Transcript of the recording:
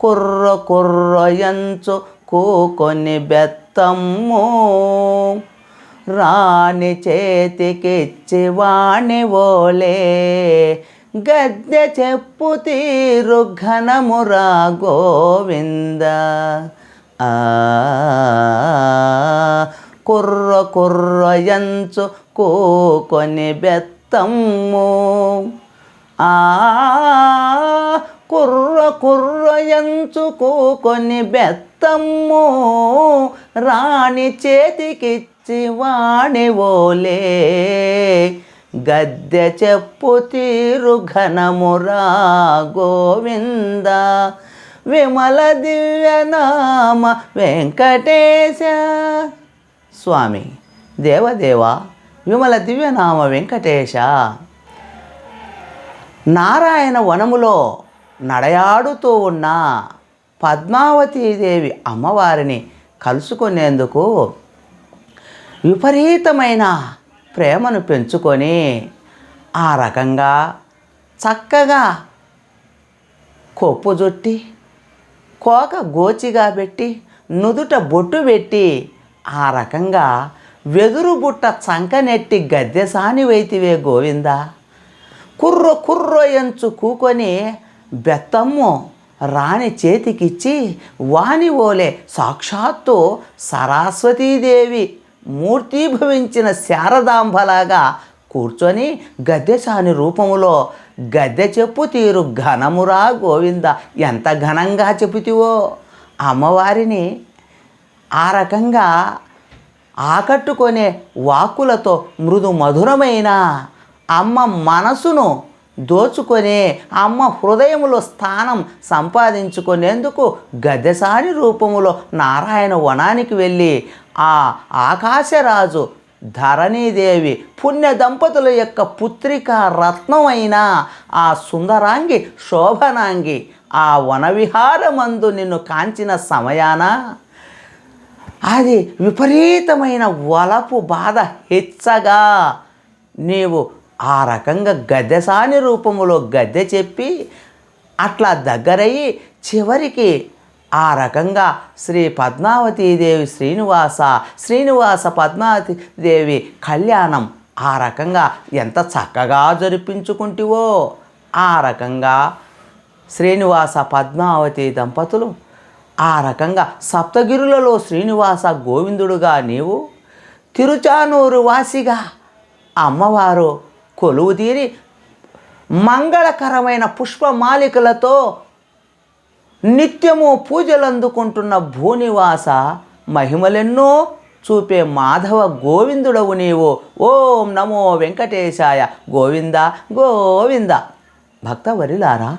కుర్ర కుర్ర ఎంచు కూకొని బెత్తమ్ము. రాణి చేతికిచ్చి వాణి ఓలే. గద్దె చెప్పు తీరు ఘనమురా గోవింద. ఆ కుర్ర కుర్ర ఎంచు కూకొని బెత్తమ్ము. కుర్ర కుర్ర ఎంచుకోకొని బెత్తమ్ము రాణి చేతికిచ్చి వాణి ఓలే. గద్దె చెప్పు తీరు ఘనమురా గోవింద. విమల దివ్యనామ వెంకటేశ. స్వామి దేవదేవ విమల దివ్యనామ వెంకటేశ. నారాయణ వనములో నడయాడుతూ ఉన్న పద్మావతీదేవి అమ్మవారిని కలుసుకునేందుకు విపరీతమైన ప్రేమను పెంచుకొని ఆ రకంగా చక్కగా కొప్పు జుట్టి కోక గోచిగా పెట్టి నుదుట బొట్టు పెట్టి ఆ రకంగా వెదురు బుట్ట చంకనెట్టి గద్దెసాని వైతివే గోవిందా. కుర్ర కుర్ర ఎంచు కూకొని బెత్తమ్ము రాణి చేతికిచ్చి వాని ఓలే సాక్షాత్తు సరస్వతీదేవి మూర్తీభవించిన శారదాంబలాగా కూర్చొని గద్దెశాని రూపములో గద్దె చెప్పు తీరు ఘనమురా గోవింద. ఎంత ఘనంగా చెబుతివో అమ్మవారిని ఆ రకంగా ఆకట్టుకునే వాక్కులతో మృదు మధురమైన అమ్మ మనసును దోచుకొని అమ్మ హృదయములో స్థానం సంపాదించుకునేందుకు గద్దెసారి రూపములో నారాయణ వనానికి వెళ్ళి ఆ ఆకాశరాజు ధరణీదేవి పుణ్య దంపతుల యొక్క పుత్రిక రత్నమైన ఆ సుందరాంగి శోభనాంగి ఆ వనవిహారమందు నిన్ను కాంచిన సమయాన అది విపరీతమైన వలపు బాధ హెచ్చగా నీవు ఆ రకంగా గద్దెసాని రూపంలో గద్దె చెప్పి అట్లా దగ్గరయ్యి చివరికి ఆ రకంగా శ్రీ పద్మావతీదేవి శ్రీనివాస శ్రీనివాస పద్మావతి దేవి కళ్యాణం ఆ రకంగా ఎంత చక్కగా జరిపించుకుంటివో ఆ రకంగా శ్రీనివాస పద్మావతి దంపతులు ఆ రకంగా సప్తగిరులలో శ్రీనివాస గోవిందుడుగా నీవు తిరుచానూరు వాసిగా అమ్మవారు కొలువు తీరి మంగళకరమైన పుష్పమాలికలతో నిత్యము పూజలు అందుకుంటున్న భూనివాస మహిమలెన్నో చూపే మాధవ గోవిందుడవు నీవు. ఓం నమో వెంకటేశాయ. గోవింద గోవింద. భక్తవరిలారా